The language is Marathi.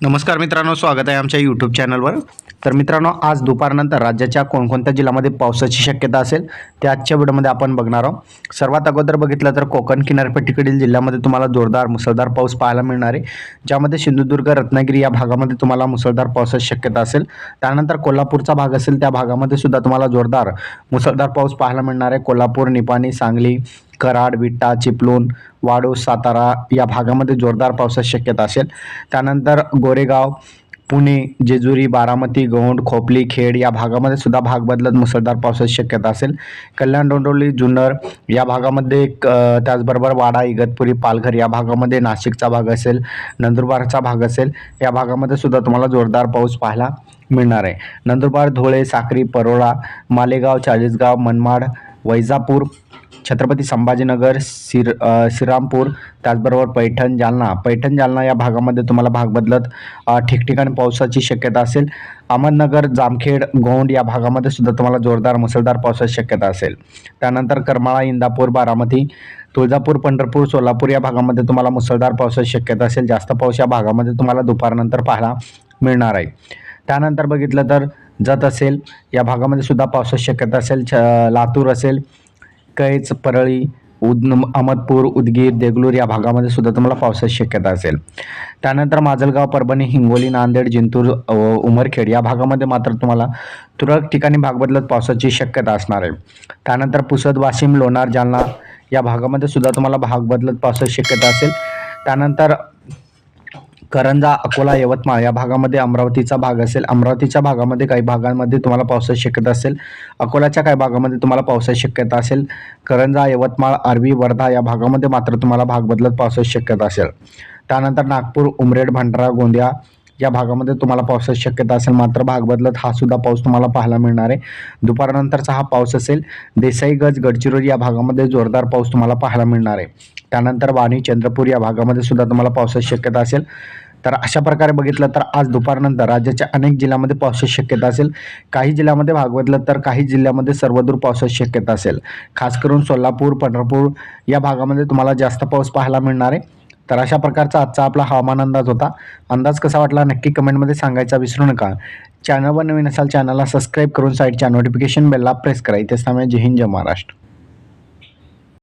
नमस्कार मित्रांनो स्वागत आहे आमच्या यूट्यूब चॅनलवर तर मित्रांनो आज दुपारनंतर राज्याच्या कोणकोणत्या जिल्ह्यामध्ये पावसाची शक्यता असेल ते आजच्या व्हिडिओमध्ये आपण बघणार आहोत. सर्वात अगोदर बघितलं तर कोकण किनारपट्टीकडील जिल्ह्यामध्ये तुम्हाला जोरदार मुसळधार पाऊस पाहायला मिळणार आहे. ज्यामध्ये सिंधुदुर्ग रत्नागिरी या भागामध्ये तुम्हाला मुसळधार पावसाची शक्यता असेल. त्यानंतर कोल्हापूरचा भाग असेल त्या भागामध्ये सुद्धा तुम्हाला जोरदार मुसळधार पाऊस पाहायला मिळणार आहे. कोल्हापूर निपाणी सांगली कराड विटा चिपळूण वाडू सातारा या भागामध्ये जोरदार पावसाची शक्यता असेल. त्यानंतर गोरेगाव पुणे जेजुरी बारामती गौंड खोपली खेड या भागामध्ये सुद्धा भाग बदलत मुसळधार पावसाची शक्यता असेल. कल्याण डोंडोली जुन्नर या भागामध्ये क- त्याचबरोबर वाडा इगतपुरी पालघर या भागामध्ये नाशिकचा भाग असेल नंदुरबारचा भाग असेल या भागामध्ये सुद्धा तुम्हाला जोरदार पाऊस पाहायला मिळणार आहे. नंदुरबार धुळे साक्री परोळा मालेगाव चाळीसगाव मनमाड वैजापूर छत्रपती संभाजीनगर सिर श्रीरामपूर त्याचबरोबर पैठण जालना. पैठण जालना या भागामध्ये तुम्हाला भाग बदलत ठिकठिकाणी पावसाची शक्यता असेल. अहमदनगर जामखेड गोंड या भागामध्ये सुद्धा तुम्हाला जोरदार मुसळधार पावसाची शक्यता असेल. त्यानंतर करमाळा इंदापूर बारामती तुळजापूर पंढरपूर सोलापूर या भागामध्ये तुम्हाला मुसळधार पावसाची शक्यता असेल. जास्त पाऊस या भागामध्ये तुम्हाला दुपारनंतर पाहायला मिळणार आहे. त्यानंतर बघितलं तर जत असेल या भागामध्ये सुद्धा पावसाची शक्यता असेल. छ लातूर असेल कैच परळी उद अहमदपूर उदगीर देगलूर या भागामध्ये सुद्धा तुम्हाला पावसाची शक्यता असेल. त्यानंतर माजलगाव परभणी हिंगोली नांदेड जिंतूर उमरखेड या भागामध्ये मात्र तुम्हाला तुरळक ठिकाणी भाग बदलत पावसाची शक्यता असणार आहे. त्यानंतर पुसद वाशिम लोणार जालना या भागामध्ये सुद्धा तुम्हाला भाग बदलत पावसाची शक्यता असेल. त्यानंतर करंजा अकोला यवतमाळ या भागामध्ये अमरावतीचा भाग असेल. अमरावतीच्या भागामध्ये काही भागांमध्ये तुम्हाला पावसाची शक्यता असेल. अकोल्याच्या काही भागामध्ये तुम्हाला पावसाची शक्यता असेल. करंजा यवतमाळ आरवी वर्धा या भागामध्ये मात्र तुम्हाला भाग बदलत पावसाची शक्यता असेल. त्यानंतर नागपूर उमरेड भंडारा गोंदिया या भागामध्ये तुम्हाला पावसाची शक्यता असेल. मात्र भाग बदलत हा सुद्धा पाऊस तुम्हाला पाहायला मिळणार आहे. दुपारनंतरचा हा पाऊस असेल. देसाईगंज गडचिरोली या भागामध्ये जोरदार पाऊस तुम्हाला पाहायला मिळणार आहे. त्यानंतर वाणी चंद्रपूर या भागामध्ये सुद्धा तुम्हाला पावसाची शक्यता असेल. तर अशा प्रकारे बघितलं तर आज दुपारनंतर राज्याच्या अनेक जिल्ह्यामध्ये पावसाची शक्यता असेल. काही जिल्ह्यामध्ये भाग तर काही जिल्ह्यामध्ये सर्वदूर पावसाची शक्यता असेल. खास करून सोलापूर पंढरपूर या भागामध्ये तुम्हाला जास्त पाऊस पाहायला मिळणार आहे. तर अशा प्रकारचा आजचा आपला हवामान अंदाज होता. अंदाज कसा वाटला नक्की कमेंटमध्ये सांगायचा विसरू नका. चॅनलवर नवीन असाल चॅनलला सबस्क्राईब करून साईडच्या नोटिफिकेशन बेलला प्रेस करा. इथेच थांबे जय हिंद जय महाराष्ट्र.